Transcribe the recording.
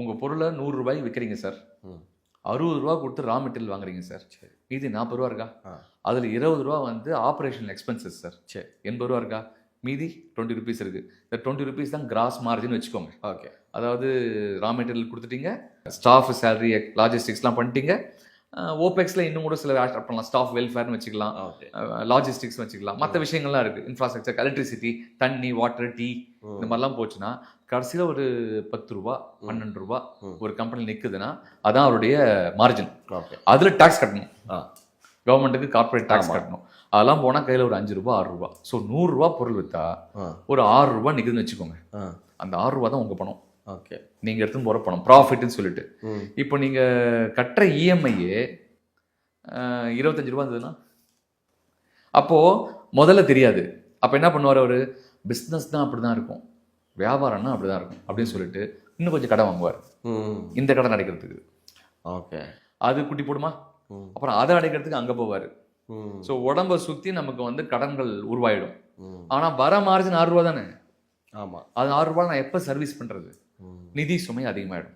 உங்கள் பொருளை நூறு ரூபாய்க்கு விற்கிறீங்க சார். அறுபது ரூபா கொடுத்து ரா மெட்டீரியல் வாங்குறீங்க சார். சரி. மீதி நாற்பது ரூபா இருக்கா? அதில் இருபது ரூபா வந்து ஆப்ரேஷனல் எக்ஸ்பென்சஸ் சார். சரி. எண்பது ரூபா இருக்கா? மீதி டுவெண்ட்டி ருபீஸ் இருக்குது இந்த டுவெண்ட்டி ருபீஸ் தான் கிராஸ் மார்ஜின் வச்சுக்கோங்க. ஓகே. அதாவது ரா மெட்டீரியல் கொடுத்துட்டீங்க ஸ்டாஃப் சேலரி லாஜிஸ்டிக்ஸ்லாம் பண்ணிட்டீங்க. ஓபெக்ஸில் இன்னும் கூட சில ஆட் பண்ணலாம். ஸ்டாஃப் வெல்ஃபேர்னு வச்சுக்கலாம். லாஜிஸ்டிக்ஸ் வச்சுக்கலாம். மற்ற விஷயங்கள்லாம் இருக்குது இன்ஃப்ராஸ்ட்ரக்சர் எலக்ட்ரிசிட்டி தண்ணி வாட்டர் டீ இந்த மாதிரிலாம் போச்சுன்னா கடைசியில் ஒரு பத்து ரூபா பன்னெண்டு ரூபா. ஒரு கம்பெனி நிற்குதுன்னா அதான் அவருடைய மார்ஜின் அதில் டேக்ஸ் கட்டணும். கவர்மெண்ட்டுக்கு கார்ப்பரேட் டேக்ஸ். கட்டணும். அதெல்லாம் போனால் கையில் ஒரு அஞ்சு ரூபா ஆறு ரூபா. ஸோ நூறுரூவா பொருள் விற்றா ஒரு ஆறு ரூபா நிற்குதுன்னு வச்சுக்கோங்க. அந்த ஆறு ரூபா தான் உங்கள் பணம். ஓகே. நீங்கள் எடுத்துன்னு போகிற பணம். ப்ராஃபிட்னு சொல்லிட்டு. இப்போ நீங்கள் கட்டுற E இஎம்ஐயே இருபத்தஞ்சு ரூபா இருந்ததுன்னா? அப்போது முதல்ல தெரியாது. அப்போ என்ன பண்ணுவார் அவர்? பிஸ்னஸ் தான் அப்படி தான் இருக்கும். வியாபாரம்னா அப்படி தான் இருக்கும். அப்படின்னு சொல்லிட்டு இன்னும் கொஞ்சம் கடன் வாங்குவார். இந்த கடன் அடைக்கிறதுக்கு ஓகே. அது குட்டி போடுமா? அப்புறம் அதை அடைக்கிறதுக்கு அங்கே போவார். ஸோ உடம்பை சுற்றி நமக்கு வந்து கடன்கள் உருவாயிடும். ஆனால் வர மார்ஜின் ஆறு ரூபா தானே? ஆமாம் அது ஆறு ரூபா நான் எப்போ சர்வீஸ் பண்ணுறது நிதி சுமை அதிகமாகிடும்